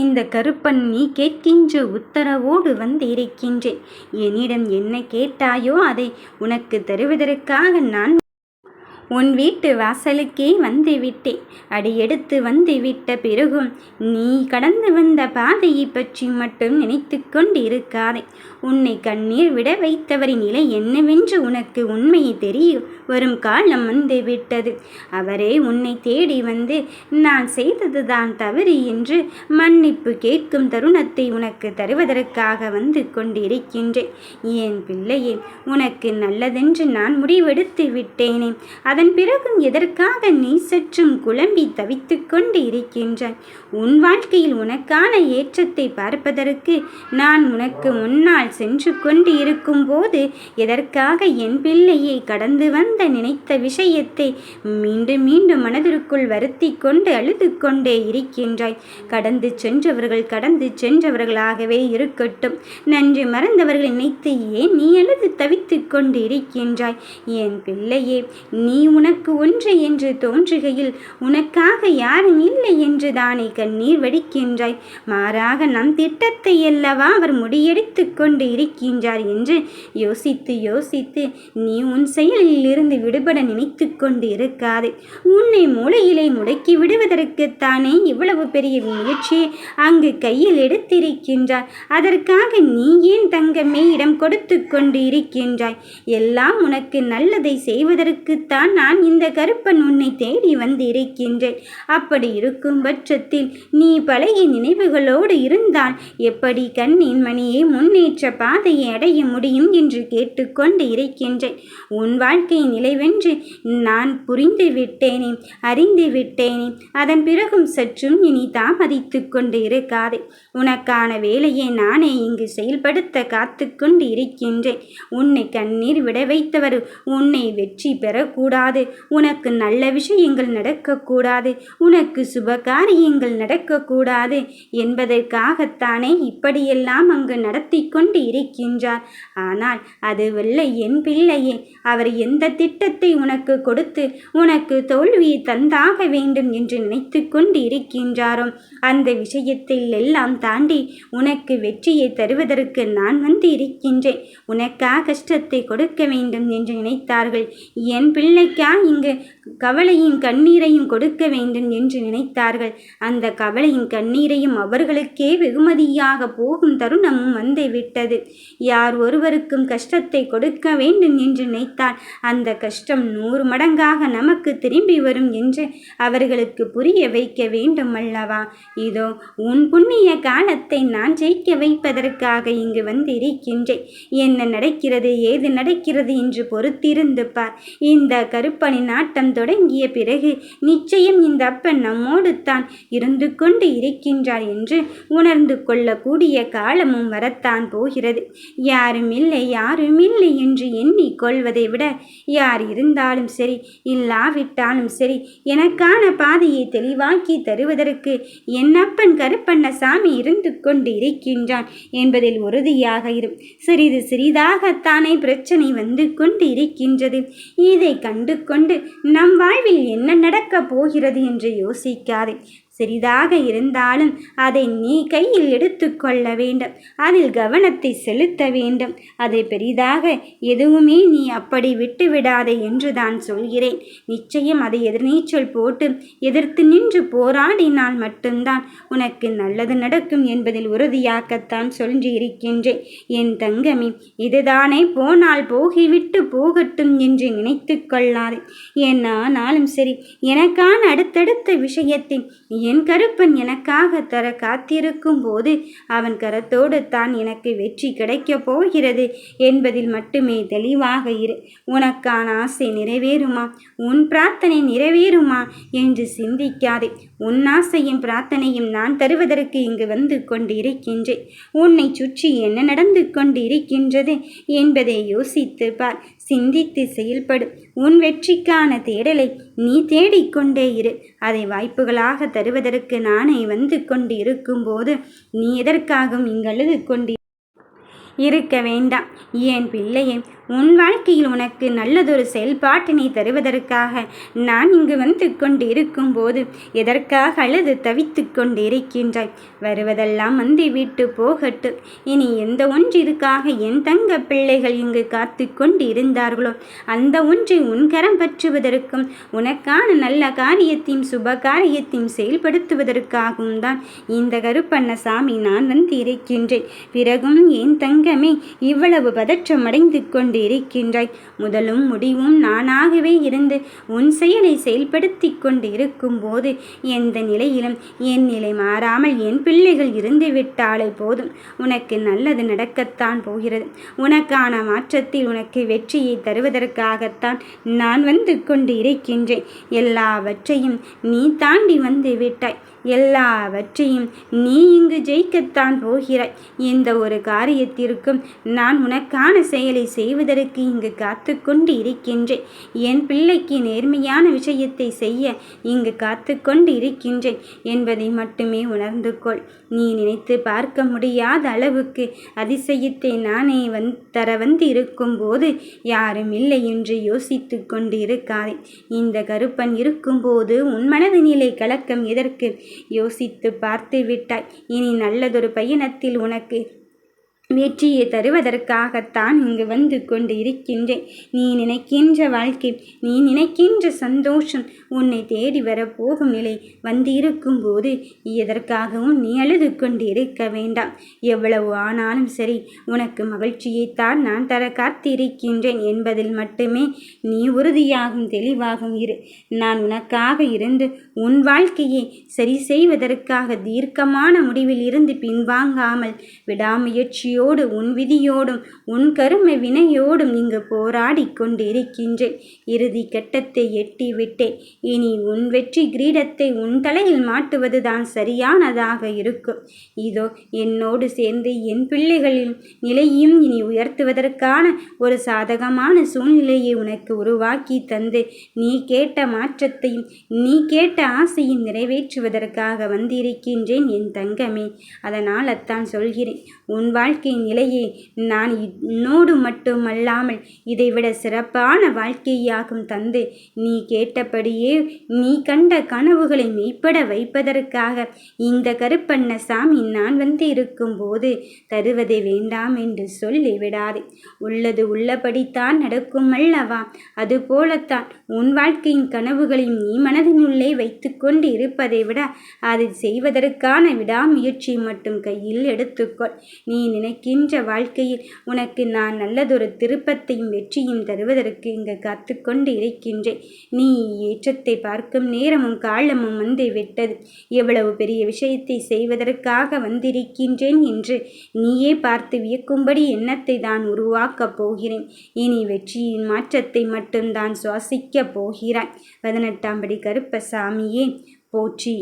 இந்த கருப்பன் நீ கேட்கின்ற உத்தரவோடு வந்திருக்கின்றேன். என்னிடம் என்ன கேட்டாயோ அதை உனக்கு தருவதற்காக நான் உன் வீட்டு வாசலுக்கே வந்து விட்டேன் அடியெடுத்து வந்து விட்ட பிறகும் நீ கடந்து வந்த பாதையை பற்றி மட்டும் நினைத்து கொண்டிருக்காதே. உன்னை கண்ணீர் விட வைத்தவரின் நிலை என்னவென்று உனக்கு உண்மையை தெரியும். வரும் காலம் வந்து விட்டது. அவரே உன்னை தேடி வந்து நான் செய்ததுதான் தவறு என்று மன்னிப்பு கேட்கும் தருணத்தை உனக்கு தருவதற்காக வந்து கொண்டிருக்கின்றேன். என் பிள்ளையே உனக்கு நல்லதென்று நான் முடிவெடுத்து விட்டேனே. அதன் பிறகும் எதற்காக நீ சற்றும் குழம்பி தவித்து கொண்டு இருக்கின்றாய்? உன் வாழ்க்கையில் உனக்கான ஏற்றத்தை பார்ப்பதற்கு நான் உனக்கு முன்னால் சென்று கொண்டு இருக்கும்போது எதற்காக என் பிள்ளையை கடந்து வந்த நினைத்த விஷயத்தை மீண்டும் மீண்டும் மனதிற்குள் வருத்தி கொண்டு அழுது கொண்டே இருக்கின்றாய். கடந்து சென்றவர்கள் கடந்து சென்றவர்களாகவே இருக்கட்டும். நன்றி மறந்தவர்கள் நினைத்து ஏன் நீ அழுது தவித்து கொண்டு இருக்கின்றாய்? என் பிள்ளையே நீ உனக்கு ஒன்று என்று தோன்றுகையில் உனக்காக யாரும் இல்லை என்று தானே கண்ணீர் வடிக்கின்றாய். மாறாக நம் திட்டத்தை அல்லவா அவர் முடியெடுத்து கொண்டு இருக்கின்றார் என்று யோசித்து யோசித்து நீ உன் செயலில் இருந்து விடுபட நினைத்து கொண்டு இருக்காது. உன்னை மூளையிலே முடக்கி விடுவதற்குத்தானே இவ்வளவு பெரிய முயற்சியை அங்கு கையில் எடுத்திருக்கின்றார். அதற்காக நீ ஏன் தங்கமே இடம் கொடுத்து கொண்டு இருக்கின்றாய்? எல்லாம் உனக்கு நல்லதை செய்வதற்குத்தான் நான் இந்த கருப்பன் உன்னை தேடி வந்து இருக்கின்றேன் அப்படி இருக்கும் பட்சத்தில் நீ பழைய நினைவுகளோடு இருந்தால் எப்படி கண்ணின் மணியை முன்னேற்ற பாதையை அடைய முடியும் என்று கேட்டுக்கொண்டு இருக்கின்றேன். உன் வாழ்க்கை நிலைவென்று நான் புரிந்து விட்டேனே அறிந்து விட்டேனே அதன் பிறகும் சற்றும் இனி தாமதித்து கொண்டு இருக்காதே. உனக்கான வேலையை நானே இங்கு செயல்படுத்த காத்து கொண்டு இருக்கின்றேன். உன்னை கண்ணீர் விட வைத்தவர் உன்னை வெற்றி பெறக்கூடாது. உனக்கு நல்ல விஷயங்கள் நடக்கக்கூடாது உனக்கு சுப காரியங்கள் நடக்கக்கூடாது என்பதற்காகத்தானே இப்படியெல்லாம் அங்கு நடத்தி கொண்டு இருக்கின்றார். ஆனால் அதுவல்ல என் பிள்ளையே அவர் எந்த திட்டத்தை உனக்கு கொடுத்து உனக்கு தோல்வியை தந்தாக வேண்டும் என்று நினைத்து கொண்டு இருக்கின்றாரோ அந்த விஷயத்தில் எல்லாம் தாண்டி உனக்கு வெற்றியை தருவதற்கு நான் வந்து இருக்கின்றேன் உனக்காக கஷ்டத்தை கொடுக்க வேண்டும் என்று நினைத்தார்கள். என் பிள்ளை பிள்ளைக்கா இங்கு கவலையின் கண்ணீரையும் கொடுக்க வேண்டும் என்று நினைத்தார்கள். அந்த கவலையின் கண்ணீரையும் அவர்களுக்கே வெகுமதியாக போகும் தருணமும் வந்து விட்டது யார் ஒருவருக்கும் கஷ்டத்தை கொடுக்க வேண்டும் என்று நினைத்தால் அந்த கஷ்டம் நூறு மடங்காக நமக்கு திரும்பி வரும் என்று அவர்களுக்கு புரிய வைக்க வேண்டும் அல்லவா? இதோ உன் புண்ணிய காலத்தை நான் ஜெயிக்க வைப்பதற்காக இங்கு வந்திருக்கின்றேன். என்ன நடக்கிறது ஏது நடக்கிறது என்று பொறுத்திருந்து பார். இந்த கருப்பணி நாட்டம் தொடங்கிய பிறகு நிச்சயம் இந்த அப்பன் நம்மோடு தான் இருந்து கொண்டு இருக்கின்றார் என்று உணர்ந்து கொள்ளக்கூடிய காலமும் வரத்தான் போகிறது. யாரும் இல்லை யாரும் இல்லை என்று எண்ணிக்கொள்வதை விட யார் இருந்தாலும் சரி இல்லாவிட்டாலும் சரி எனக்கான பாதையை தெளிவாக்கி தருவதற்கு என்னப்பன் கருப்பண்ணசாமி இருந்து கொண்டு இருக்கின்றான் என்பதில் உறுதியாக இரு. சிறிது சிறிதாகத்தானே பிரச்சனை வந்து கொண்டு இருக்கின்றது. இதை கண்டு கொண்டு நம் வாழ்வில் என்ன நடக்கப் போகிறது என்று யோசிக்காதே. சிறிதாக இருந்தாலும் அதை நீ கையில் எடுத்துக்கொள்ள வேண்டும். அதில் கவனத்தை செலுத்த வேண்டும். அதை பெரிதாக எதுவுமே நீ அப்படி விட்டுவிடாதே என்று தான் சொல்கிறேன். நிச்சயம் அதை எதிர்நீச்சல் போட்டு எதிர்த்து நின்று போராடினால் மட்டும்தான் உனக்கு நல்லது நடக்கும் என்பதில் உறுதியாக்கத்தான் சொல்லி இருக்கின்றேன் என் தங்கமி இதுதானே போனால் போகிவிட்டு போகட்டும் என்று நினைத்து கொள்ளாதே. என்னானாலும் சரி எனக்கான அடுத்தடுத்த விஷயத்தில் என் கருப்பன் எனக்காக தர காத்திருக்கும் போது அவன் கரத்தோடு தான் எனக்கு வெற்றி கிடைக்கப் போகிறது என்பதில் மட்டுமே தெளிவாக இரு. உனக்கான ஆசை நிறைவேறுமா? உன் பிரார்த்தனை நிறைவேறுமா? என்று சிந்திக்காதே. உன் ஆசையும் பிரார்த்தனையும் நான் தருவதற்கு இங்கு வந்து கொண்டு இருக்கின்றேன் உன்னை சுற்றி என்ன நடந்து கொண்டு இருக்கின்றது என்பதை யோசித்து பார். சிந்தித்து செயல்படு. உன் வெற்றிக்கான தேடலை நீ தேடிக்கொண்டே இரு. அதை வாய்ப்புகளாக வருவதற்கு நானே வந்து கொண்டு இருக்கும்போது நீ எதற்காகவும் இங்கழுது கொண்டு இருக்க வேண்டாம். என் பிள்ளையே உன் வாழ்க்கையில் உனக்கு நல்லதொரு செயல்பாட்டினை தருவதற்காக நான் இங்கு வந்து கொண்டு இருக்கும்போது எதற்காக அழுது தவித்து கொண்டு இருக்கின்றாய் வருவதெல்லாம் வந்து விட்டு போகட்டும். இனி எந்த ஒன்றிற்காக என் தங்க பிள்ளைகள் இங்கு காத்து கொண்டு இருந்தார்களோ அந்த ஒன்றை உன்கரம் பற்றுவதற்கும் உனக்கான நல்ல காரியத்தையும் சுப காரியத்தையும் செயல்படுத்துவதற்காகவும் தான் இந்த கருப்பண்ணசாமி நான் வந்து இருக்கின்றேன். பிறகும் என் தங்கமே இவ்வளவு பதற்றம் அடைந்து கொண்டு இருக்கின்றாய். முதலும் முடிவும் நானாகவே இருந்து உன் செயலை செயல்படுத்தி கொண்டு இருக்கும்போது எந்த நிலையிலும் என் நிலை மாறாமல் என் பிள்ளைகள் இருந்து விட்டாலே போதும். உனக்கு நல்லது நடக்கத்தான் போகிறது. உனக்கான மாற்றத்தில் உனக்கு வெற்றியை தருவதற்காகத்தான் நான் வந்து கொண்டு இருக்கின்றேன் எல்லாவற்றையும் நீ தாண்டி வந்து விட்டாய். எல்லாவற்றையும் நீ இங்கு ஜெயிக்கத்தான் போகிறாய். இந்த ஒரு காரியத்திற்கும் நான் உனக்கான செயலை செய்வது செய்வதற்கு இங்கு காத்து கொண்டு இருக்கின்றேன் என் பிள்ளைக்கு நேர்மையான விஷயத்தை செய்ய இங்கு காத்து கொண்டு இருக்கின்றேன் என்பதை மட்டுமே உணர்ந்து கொள். நீ நினைத்து பார்க்க முடியாத அளவுக்கு அதிசயத்தை நானே வந் தர வந்து இருக்கும்போது யாரும் இல்லை என்று யோசித்து கொண்டு இருக்காதே இந்த கருப்பன் இருக்கும்போது உன் மனது நிலை கலக்கம் எதற்கு? யோசித்து பார்த்து விட்டாய். இனி நல்லதொரு பயணத்தில் உனக்கு வெற்றியை தருவதற்காகத்தான் இங்கு வந்து கொண்டு இருக்கின்றேன் நீ நினைக்கின்ற வாழ்க்கை நீ நினைக்கின்ற சந்தோஷம் உன்னை தேடி வரப்போகும் நிலை வந்திருக்கும் போது எதற்காகவும் நீ அழுது கொண்டு இருக்க வேண்டாம். எவ்வளவு ஆனாலும் சரி உனக்கு மகிழ்ச்சியைத்தான் நான் தர காத்திருக்கின்றேன் என்பதில் மட்டுமே நீ உறுதியாகும் தெளிவாகும் இரு. நான் உனக்காக இருந்து உன் வாழ்க்கையை சரி செய்வதற்காக தீர்க்கமான முடிவில் இருந்து பின்வாங்காமல் விடாமுயற்சியோடு உன் விதியோடும் உன் கருமை வினையோடும் இங்கு போராடி கொண்டிருக்கின்றேன். இறுதி கட்டத்தை எட்டி விட்டேன் இனி உன் வெற்றி கிரீடத்தை உன் தலையில் மாட்டுவதுதான் சரியானதாக இருக்கும். இதோ என்னோடு சேர்ந்து என் பிள்ளைகளின் நிலையும் இனி உயர்த்துவதற்கான ஒரு சாதகமான சூழ்நிலையை உனக்கு உருவாக்கி தந்து நீ கேட்ட மாற்றத்தையும் நீ கேட்ட ஆசையை நிறைவேற்றுவதற்காக வந்திருக்கின்றேன் என் தங்கமே. அதனால் அத்தான் சொல்கிறேன். உன் வாழ்க்கை நிலையை நான் என்னோடு மட்டுமல்லாமல் இதைவிட சிறப்பான வாழ்க்கையாகும் தந்து நீ கேட்டபடியே நீ கண்ட கனவுகளை மெய்ப்பட வைப்பதற்காக இந்த கருப்பண்ண சாமி நான் வந்து இருக்கும்போது தருவதை வேண்டாம் என்று சொல்லி விடாதே. உள்ளது உள்ளபடித்தான் நடக்கும் அல்லவா? அதுபோலத்தான் உன் வாழ்க்கையின் கனவுகளையும் நீ மனதினுள்ளே வை வைத்துக்கொண்டு இருப்பதை விட அதை செய்வதற்கான விடாமுயற்சி மட்டும் கையில் எடுத்துக்கொள். நீ நினைக்கின்ற வாழ்க்கையில் உனக்கு நான் நல்லதொரு திருப்பத்தையும் வெற்றியும் தருவதற்கு இங்கு காத்துக்கொண்டு இருக்கின்றேன். நீ ஏற்றத்தை பார்க்கும் நேரமும் காலமும் வந்து விட்டது. எவ்வளவு பெரிய விஷயத்தை செய்வதற்காக வந்திருக்கின்றேன் என்று நீயே பார்த்து வியக்கும்படி எண்ணத்தை தான் உருவாக்கப் போகிறேன். இனி வெற்றியின் மாற்றத்தை மட்டும்தான் சுவாசிக்கப் போகிறாய். பதினெட்டாம் படி கருப்பசாமியே போற்றி